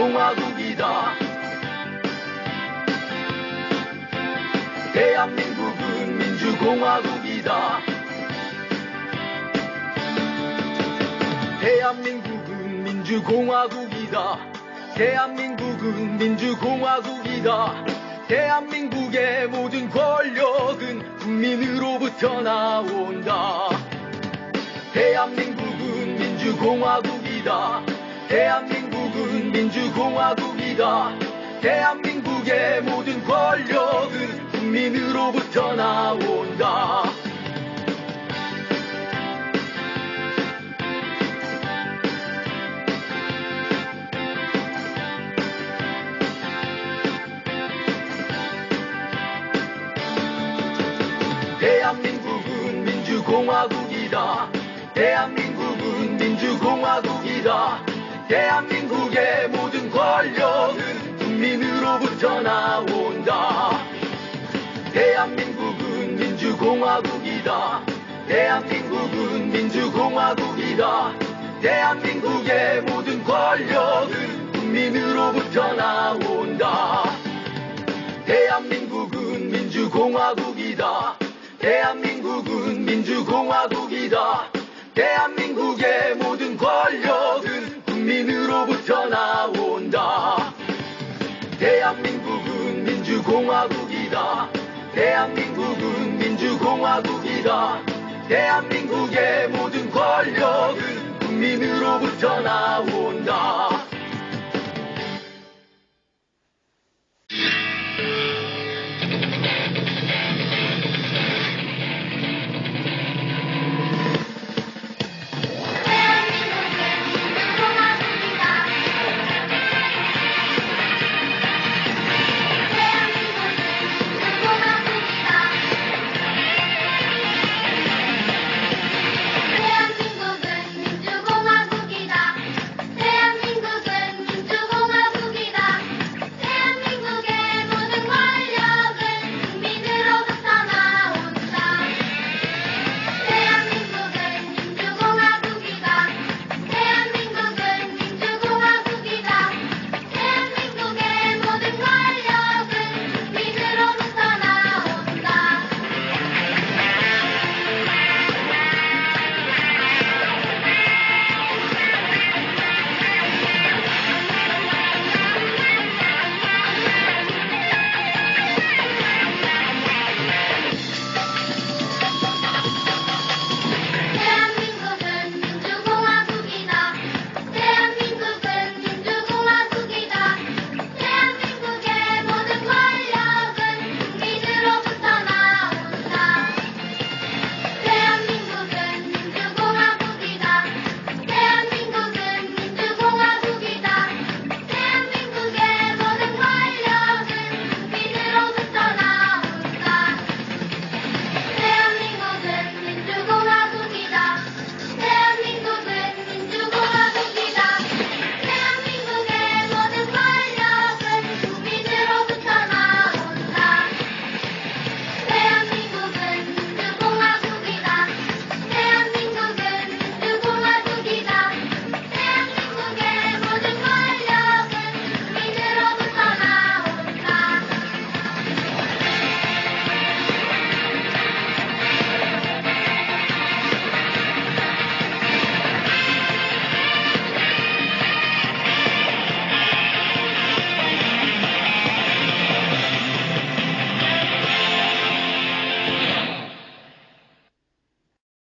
민주공화국이다. 대한민국은 민주공화국이다. 대한민국은 민주공화국이다. 대한민국은 민주공화국이다. 대한민국의 모든 권력은 국민으로부터 나온다. 대한민국은 민주공화국이다. 대한민국 은 민주공화국이다. 대한민국의 모든 권력은 국민으로부터 나온다. 대한민국은 민주공화국이다. 민주공화국이다. 대한민국의 모든 권력은 국민으로부터 나온다. 대한민국은 민주공화국이다. 대한민국은 민주공화국이다. 대한민국의 모든 권력은 국민으로부터 나온다. 대한민국은 민주공화국이다. 대한민국은 민주공화국이다. 대한민국의 모든 권력은 국민으로부터 나온다. 대한민국은 민주공화국이다. 대한민국은 민주공화국이다. 대한민국의 모든 권력은 국민으로부터 나온다.